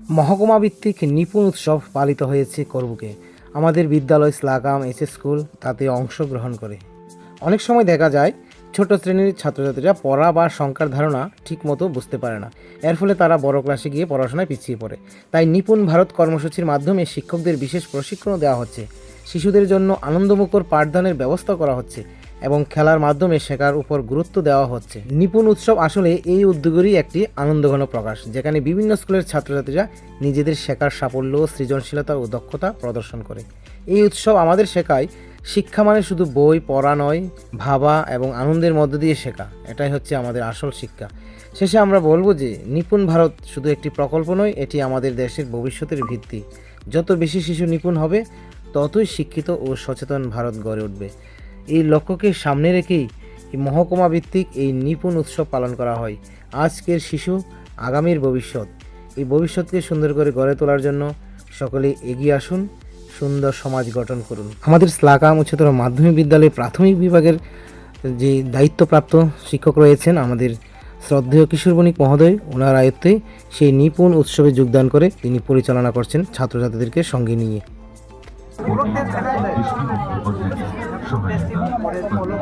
মহকুমা ভিত্তিক নিপুণ উৎসব পালিত হয়েছে করবুকে। আমাদের বিদ্যালয় স্লাগাম এস স্কুল তাতে অংশগ্রহণ করে। অনেক সময় দেখা যায়, ছোট শ্রেণির ছাত্রছাত্রীরা পড়া বা সংখ্যার ধারণা ঠিকমতো বুঝতে পারে না। এর ফলে তারা বড় ক্লাসে গিয়ে পড়াশোনায় পিছিয়ে পড়ে। তাই নিপুণ ভারত কর্মসূচির মাধ্যমে শিক্ষকদের বিশেষ প্রশিক্ষণ দেওয়া হচ্ছে। শিশুদের জন্য আনন্দমুখর পাঠদানের ব্যবস্থা করা হচ্ছে। এবং খেলার মাধ্যমে শেখার উপর গুরুত্ব দেওয়া হচ্ছে। নিপুণ উৎসব আসলে এই উদ্যোগেরই একটি আনন্দঘন প্রকাশ, যেখানে বিভিন্ন স্কুলের ছাত্রছাত্রীরা নিজেদের শেখার সাফল্য, সৃজনশীলতা ও দক্ষতা প্রদর্শন করে। এই উৎসব আমাদের শেখায় শিক্ষা মানে শুধু বই, পড়া নয়, ভাবা এবং আনন্দের মধ্য দিয়ে শেখা। এটাই হচ্ছে আমাদের আসল শিক্ষা। শেষে আমরা বলব যে, নিপুণ ভারত শুধু একটি প্রকল্প নয়, এটি আমাদের দেশের ভবিষ্যতের ভিত্তি। যত বেশি শিশু নিপুণ হবে, ততই শিক্ষিত ও সচেতন ভারত গড়ে উঠবে। এই লক্ষ্যকে সামনে রেখেই মহকুমা ভিত্তিক এই নিপুণ উৎসব পালন করা হয়। আজকের শিশু, আগামীর ভবিষ্যৎ। এই ভবিষ্যৎকে সুন্দর করে গড়ে তোলার জন্য সকলে এগিয়ে আসুন, সুন্দর সমাজ গঠন করুন। আমাদের স্লাকাম উচ্চতর মাধ্যমিক বিদ্যালয়ে প্রাথমিক বিভাগের যে দায়িত্বপ্রাপ্ত শিক্ষক রয়েছেন আমাদের শ্রদ্ধেয় কিশোর বণিক মহোদয়, ওনার আয়ত্তে সেই নিপুণ উৎসবে যোগদান করে তিনি পরিচালনা করছেন ছাত্রছাত্রীদেরকে সঙ্গে নিয়ে। Aku.